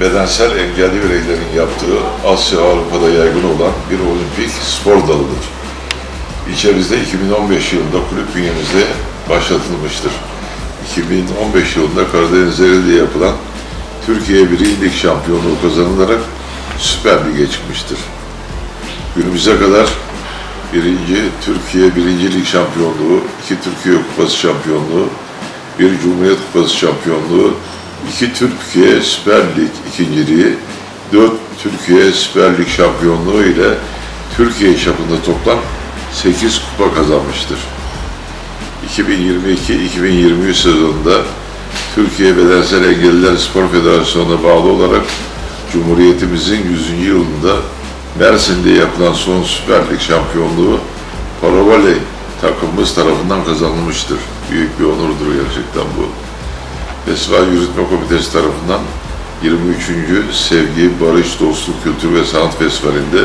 bedensel engelli bireylerin yaptığı Asya Avrupa'da yaygın olan bir olimpik spor dalıdır. İçerizde 2015 yılında kulüp bünyemizde başlatılmıştır. 2015 yılında Karadeniz Ereğli'de yapılan Türkiye Birinci Lig şampiyonluğu kazanılarak Süper Lig'e çıkmıştır. Günümüze kadar birinci Türkiye Birinci Lig şampiyonluğu, iki Türkiye Kupası şampiyonluğu, bir Cumhuriyet Kupası şampiyonluğu, iki Türkiye Süper Lig ikinciliği, dört Türkiye Süper Lig şampiyonluğu ile Türkiye çapında toplam 8 kupa kazanmıştır. 2022-2023 sezonunda Türkiye Bedensel Engelliler Spor Federasyonu'na bağlı olarak Cumhuriyetimizin 100. yılında Mersin'de yapılan son Süper Lig şampiyonluğu Paravoley takımımız tarafından kazanılmıştır. Büyük bir onurdur gerçekten bu. Festival Yürütme Komitesi tarafından 23. Sevgi, Barış, Dostluk, Kültür ve Sanat Festivali'nde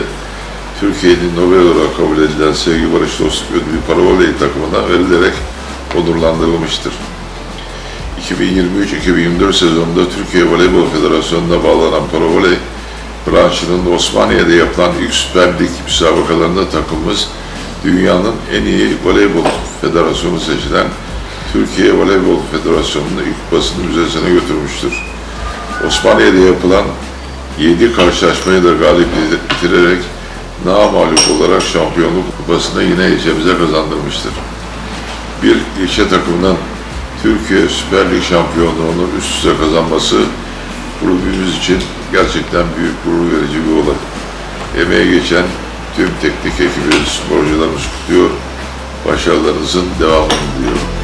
Türkiye'nin Nobel olarak kabul edilen Sevgi, Barış, Dostluk ödülü Paravoley takımına verilerek onurlandırılmıştır. 2023-2024 sezonunda Türkiye Voleybol Federasyonu'na bağlanan Paravoley branşının Osmaniye'de yapılan ilk Süper Lig müsabakalarında takımımız dünyanın en iyi voleybol federasyonu seçilen Türkiye Voleybol Federasyonu'nun ilk kupasını müzesine götürmüştür. Osmaniye'de yapılan 7 karşılaşmayı da galip bitirerek namağlup olarak şampiyonluk kupasını yine ilçemize kazandırmıştır. Bir ilçe takımının Türkiye Süper Lig şampiyonluğunu üst üste kazanması kulübümüz için gerçekten büyük gurur verici bir olay. Emeğe geçen tüm teknik ekibi, sporcularımız kutluyor. Başarılarınızın devamını diliyorum.